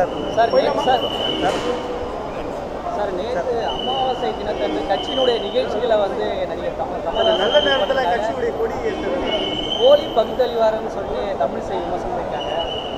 Sir. Sir நேத்து- sir. Sir நேற்று அமாவாசை தினத்தன்று கட்சியினுடைய நிகழ்ச்சிகளை வந்து நடிகர் கமல் கமல்ஹாசன் நல்ல நேரத்தில். கட்சியுடைய கொடி போலி பகுத்தறிவாரன்னு சொல்லி தமிழிசை விமர்சனம் பண்ணிருக்காங்க.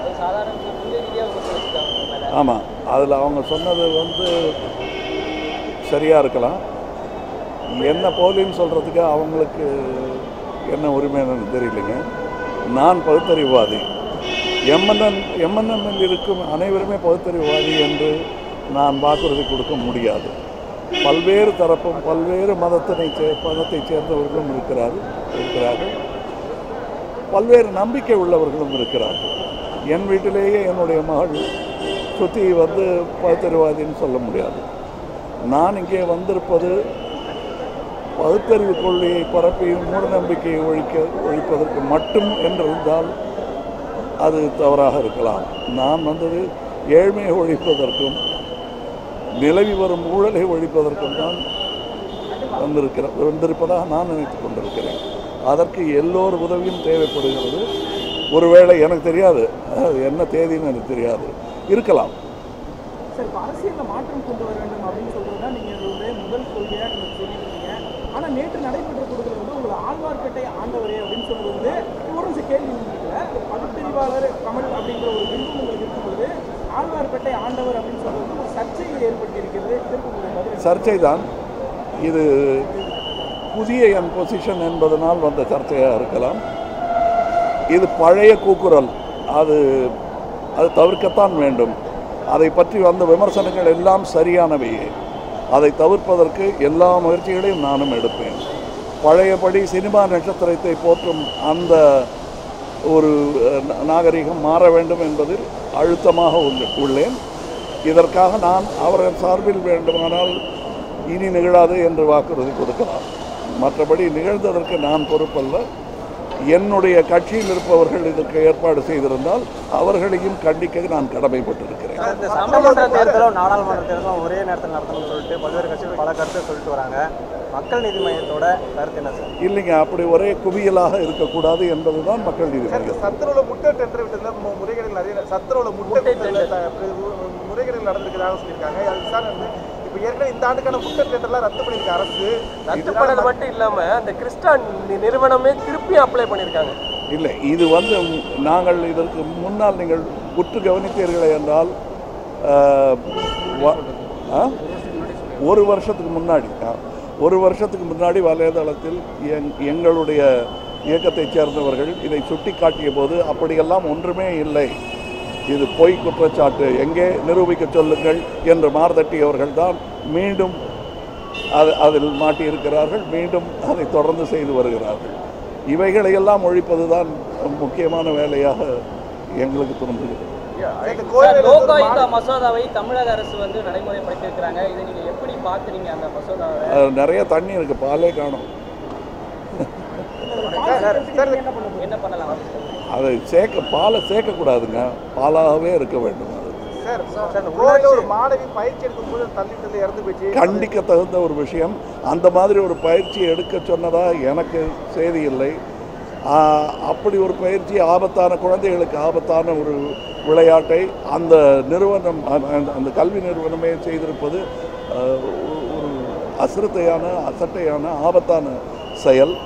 அது சாதாரண ரீதியாக விமர்சனம் ஆமாம் அதில் அவங்க சொன்னது வந்து சரியாக இருக்கலாம். என்ன போலின்னு சொல்கிறதுக்கு அவங்களுக்கு என்ன உரிமைன்னு எனக்கு தெரியலைங்க. நான் பகுத்தறிவாதி எம்என்என் எம்என்எம்மில் இருக்கும் அனைவருமே பகுத்தறிவாதி என்று நான் வாக்குறுதி கொடுக்க முடியாது. பல்வேறு தரப்பும் பல்வேறு மதத்தினை சே மதத்தைச் சேர்ந்தவர்களும் இருக்கிறார்கள் இருக்கிறார்கள். பல்வேறு நம்பிக்கை உள்ளவர்களும் இருக்கிறார்கள். என் வீட்டிலேயே என்னுடைய மகள் சுத்தி வந்து பகுத்தறிவாதின்னு சொல்ல முடியாது. நான் இங்கே வந்திருப்பது பகுத்தறிவு கொள்கையை பரப்பி மூடநம்பிக்கையை ஒழிக்க ஒழிப்பதற்கு மட்டும் என்றிருந்தால் அது தவறாக இருக்கலாம். நான் வந்தது ஏழ்மையை ஒழிப்பதற்கும் நிலவி வரும் ஊழலை ஒழிப்பதற்கும் தான் வந்திருக்கிற வந்திருப்பதாக நான் நினைத்து கொண்டிருக்கிறேன். அதற்கு எல்லோர் உதவியும் தேவைப்படுகிறது. ஒருவேளை எனக்கு தெரியாது. அது என்ன தேதின்னு எனக்கு தெரியாது. இருக்கலாம். மாற்றம் கொண்டு வர வேண்டும் அப்படின்னு தான் நீங்கள் முதல் இருக்கீங்க ஆனால் நேற்று நடைபெற்ற கூட்டத்தில் வந்து உங்களை ஆழ்வார்பேட்டை ஆண்டவரே அப்படின்னு சொல்லுவது ஒரு கேள்வி இருக்கல கமல் அப்படிங்கிற ஒரு பிம்பம் இருக்கும்போது ஆழ்வார்பேட்டை ஆண்டவர் அப்படின்னு சொல்றது ஒரு சர்ச்சையை ஏற்படுத்தி இருக்கிறது சர்ச்சை தான் இது புதிய என் பொசிஷன் என்பதனால் வந்த சர்ச்சையாக இருக்கலாம். இது பழைய கூக்குரல். அது அது தவிர்க்கத்தான் வேண்டும். அதை பற்றி வந்த விமர்சனங்கள் எல்லாம் சரியானவையே. அதை தவிர்ப்பதற்கு எல்லா முயற்சிகளையும் நானும் எடுப்பேன். பழையபடி சினிமா நட்சத்திரத்தை போற்றும் அந்த ஒரு நாகரிகம் மாற வேண்டும் என்பதில் அழுத்தமாக உள்ளேன். இதற்காக நான் அவர்கள் சார்பில் வேண்டுமானால் இனி நிகழாது என்று வாக்குறுதி கொடுக்கலாம். மற்றபடி நிகழ்ந்ததற்கு நான் பொறுப்பல்ல. என்னுடைய கட்சியில் இருப்பவர்கள் இதற்கு ஏற்பாடு செய்திருந்தால் அவர்களையும் கண்டிக்க நான் கடமைப்பட்டிருக்கிறேன். சார், இந்த சட்டமன்ற தேர்தலும் நாடாளுமன்ற தேர்தலும் ஒரே நேரத்தில் நடத்தணும்னு சொல்லிட்டு பல்வேறு கட்சிகள் பல கருத்தை சொல்லிட்டு வராங்க. மக்கள் நீதி மையத்தோட கருத்து என்ன சார்? இல்லைங்க அப்படி ஒரே குவியலாக இருக்கக்கூடாது என்பதுதான் மக்கள் நீதி மையம். சத்துணவுல முட்டை டெண்டர் விட்டதுல மு- முறைகேடுகள் நிறைய சத்துணவுல முட்டை முறைகேடுகள் நடந்திருக்கிறதாக சொல்லியிருக்காங்க. அது விசாரணை வந்து இப்போ ஏற்கனவே இந்த ஆண்டுக்கான முட்டை டெண்டர்லாம் ரத்து பண்ணியிருக்க அரசு? ரத்து பண்ணது மட்டும் இல்லாம அந்த கிறிஸ்டான் நிறுவனமே திருப்பி அப்ளை பண்ணிருக்காங்க. இல்லை இது வந்து நாங்கள் இதற்கு முன்னால் நீங்கள் உற்று கவனித்தீர்களே என்றால்? ஒரு வருஷத்துக்கு முன்னாடி ஒரு வருஷத்துக்கு முன்னாடி வலைதளத்தில் எங் எங்களுடைய இயக்கத்தைச் சேர்ந்தவர்கள் இதை சுட்டி காட்டிய போது அப்படியெல்லாம் ஒன்றுமே இல்லை. இது பொய் குற்றச்சாட்டு எங்கே நிரூபிக்க சொல்லுங்கள் என்று மார்தட்டியவர்கள் தான் மீண்டும் அது அதில் மாட்டியிருக்கிறார்கள் மீண்டும் அதை தொடர்ந்து செய்து வருகிறார்கள். இவைகளையெல்லாம் ஒழிப்பது தான் முக்கியமான வேலையாக எங்களுக்கு தோன்றுகிறது. மசோதாவை தமிழக அரசு வந்து நடைமுறைப்படுத்தியிருக்கிறாங்க. இதை நீங்க எப்படி பாக்குறீங்க அந்த மசோதாவை? நிறைய தண்ணி இருக்குது பாலே காணும்? என்ன பண்ணலாம்? அதை சேர்க்க பாலை சேர்க்கக்கூடாதுங்க. பாலாகவே இருக்க வேண்டும் அது. கண்டிக்க தகுந்த ஒரு விஷயம். அந்த மாதிரி ஒரு பயிற்சி எடுக்க சொன்னதா எனக்கு செய்தி இல்லை. அப்படி ஒரு பயிற்சி ஆபத்தான குழந்தைகளுக்கு ஆபத்தான ஒரு விளையாட்டை அந்த நிறுவனம் அந்த- கல்வி நிறுவனமே செய்திருப்பது ஒரு- அசிரத்தையான அசட்டையான ஆபத்தான செயல்.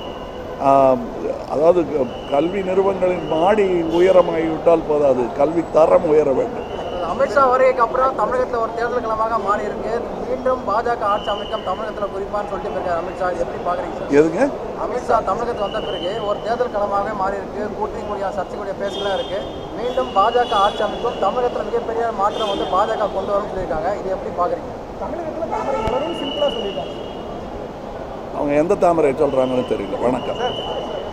அதாவது க- கல்வி நிறுவனங்களின் மாடி உயரமாகிவிட்டால் போதாது. கல்வி தரம் உயர வேண்டும். அமித்ஷா வருகைக்கு அப்புறம் தமிழகத்தில் ஒரு தேர்தல் களமாக மாறி இருக்கு மீண்டும் பாஜக ஆட்சி அமைக்கும் தமிழகத்தில் குறிப்பான்னு சொல்லிட்டு இருக்காரு அமித்ஷா. இது எப்படி பாக்குறீங்க? சார் எதுங்க? அமித்ஷா தமிழகத்துக்கு வந்த பிறகு ஒரு தேர்தல் களமாக மாறி இருக்கு கூட்டணி கூடிய சர்ச்சைக்குரிய பேசுலாம் இருக்கு. மீண்டும் பாஜக ஆட்சி அமைக்கும் தமிழகத்தில் மிகப்பெரிய மாற்றம் வந்து பாஜக கொண்டு வரும்னு சொல்லியிருக்காங்க. இது எப்படி பாக்குறீங்க? தமிழகத்துல தாமரை மலரும் சிம்பிளா சொல்லியிருக்காங்க. அவங்க எந்த தாமரை சொல்கிறாங்கன்னு தெரியல. வணக்கம்.